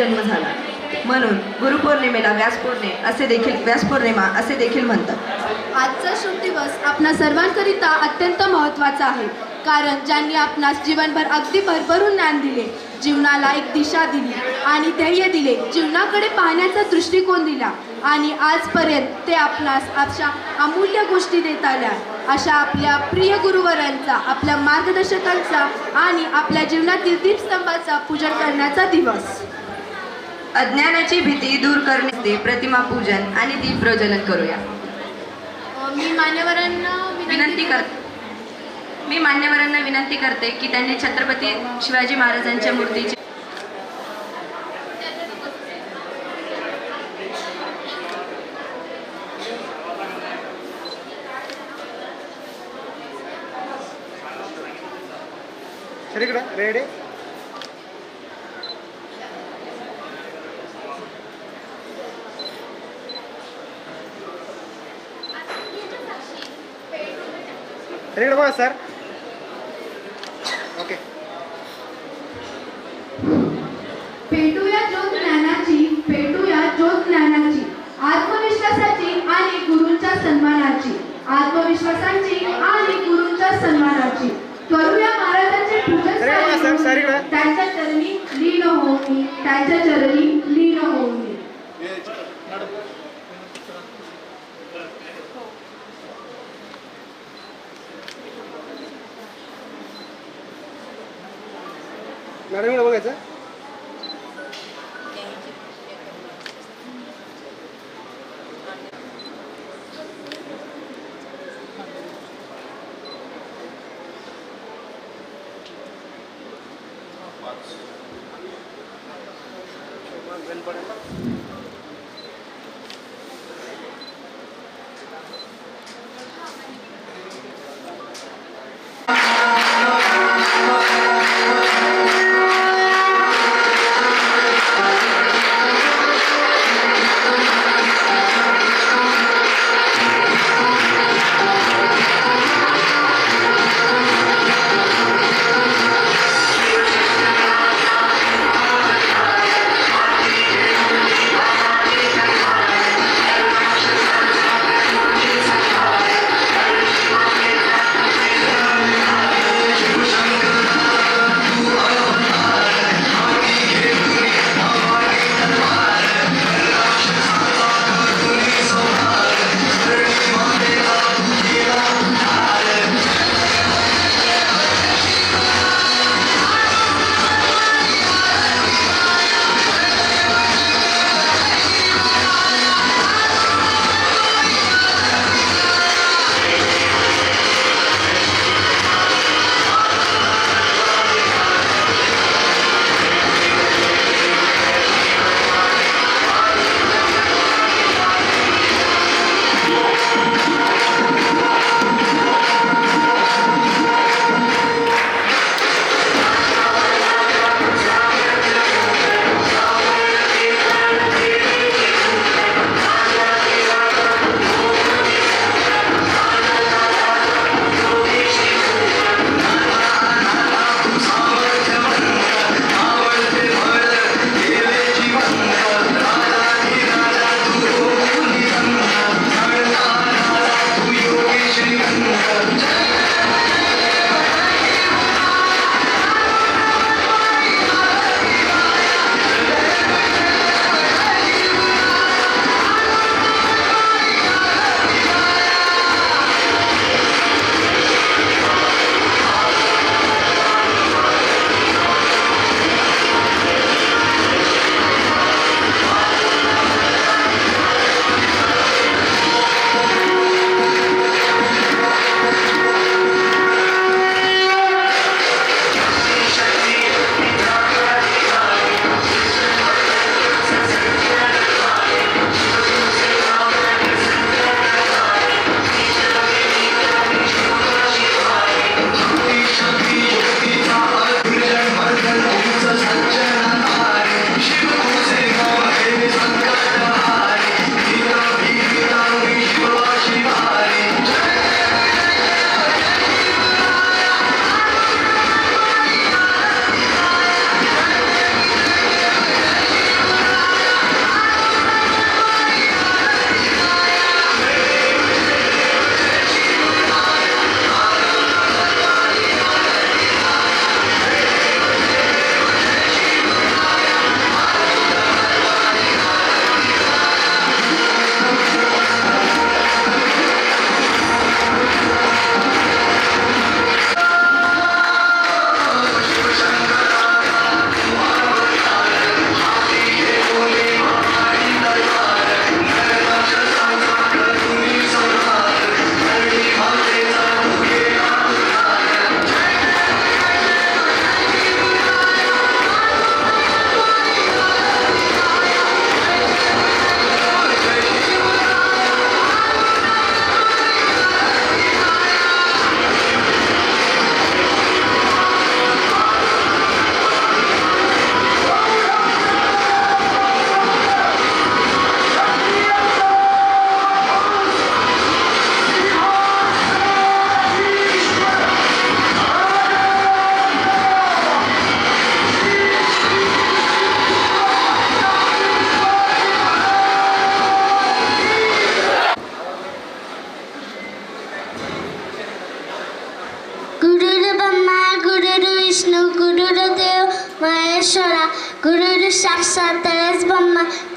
जन्म झाला. म्हणून गुरुपौर्णिमेला व्यासपौर्णे असे देखील व्यासपौर्णिमा असे देखील म्हणतात. आजचा शुभ दिवस आपणा सर्वांकरिता अत्यंत महत्त्वाचा आहे. कारण ज्यांनी आपणास जीवनभर अगदी भरभरून ज्ञान दिले जीवनाला एक दिशा दिली आणि ध्येय दिले जीवनाकडे पाहण्याचा दृष्टिकोन दिला आणि आजपर्यंत ते आपणास अशा अमूल्य गोष्टी देत आल्या. अशा आपल्या प्रिय गुरुवरांचा आपल्या मार्गदर्शकांचा आणि आपल्या जीवनातील दीपस्तंभाचा पूजन करण्याचा दिवस. अज्ञानाची भीती दूर करण्याचे प्रतिमा पूजन आणि दीप प्रज्वलन करूया. मी मान्यवरांना विनंती कर मी मान्यवरांना विनंती करते की त्यांनी छत्रपती शिवाजी महाराजांच्या मूर्तीची ಸರಿ इकडे बघा सर ओके पेटूया ज्ञानाची आत्मविश्वासाची आणि गुरूंच्या सन्मानाची. आत्मविश्वासाची आणि गुरूंच्या सन्मानाची. करूया महाराजांचे त्यांच्या चरणी लीन होऊन त्यांच्या चरणी लीन होऊन मी मॅडम बघायचं?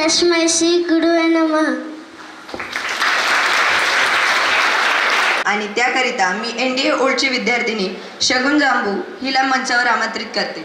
तस्मै श्री गुरुवे नम. आणि त्याकरिता मी एन डी ए ओल्डची विद्यार्थिनी शगुन जांबू हिला मंचावर आमंत्रित करते.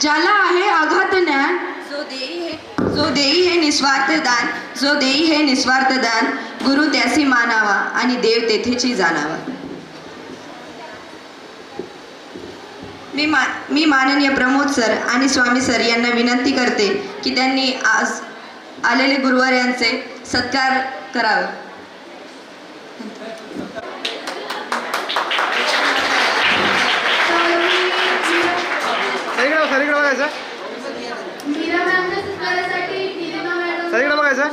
ज्याला आहे आघात ज्ञान जो देई हे जो देई हे निस्वार्थ दान जो देई हे निस्वार्थ दान गुरु त्यासी मानावा आणि देव तेथेची जाणावा. मी मा मी माननीय प्रमोद सर आणि स्वामी सर यांना विनंती करते की त्यांनी आज आलेले गुरुवार यांचे सत्कार करावे. बघायचं? सर इकडे बघायचं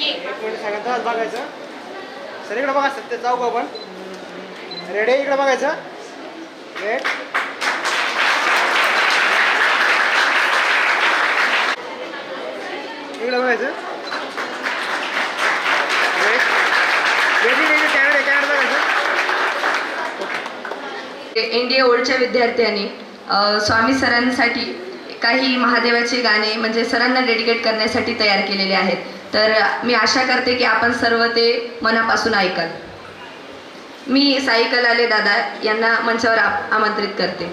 एक मिनिट सांगा तर बघायचं? सर इकडे बघा सत्य जाऊ का आपण. रेडी इकडे बघायचं. वेट इकडे बघायचं. एन डी ए ओल्डच्या विद्यार्थ्यांनी स्वामी सरांसाठी काही महादेवाचे गाणे म्हणजे सरांना डेडिकेट करण्यासाठी तयार केलेले आहेत. तर मी आशा करते की आपण सर्व ते मनापासून ऐकाल. मी साई कलाले दादा यांना मंचावर आमंत्रित करते.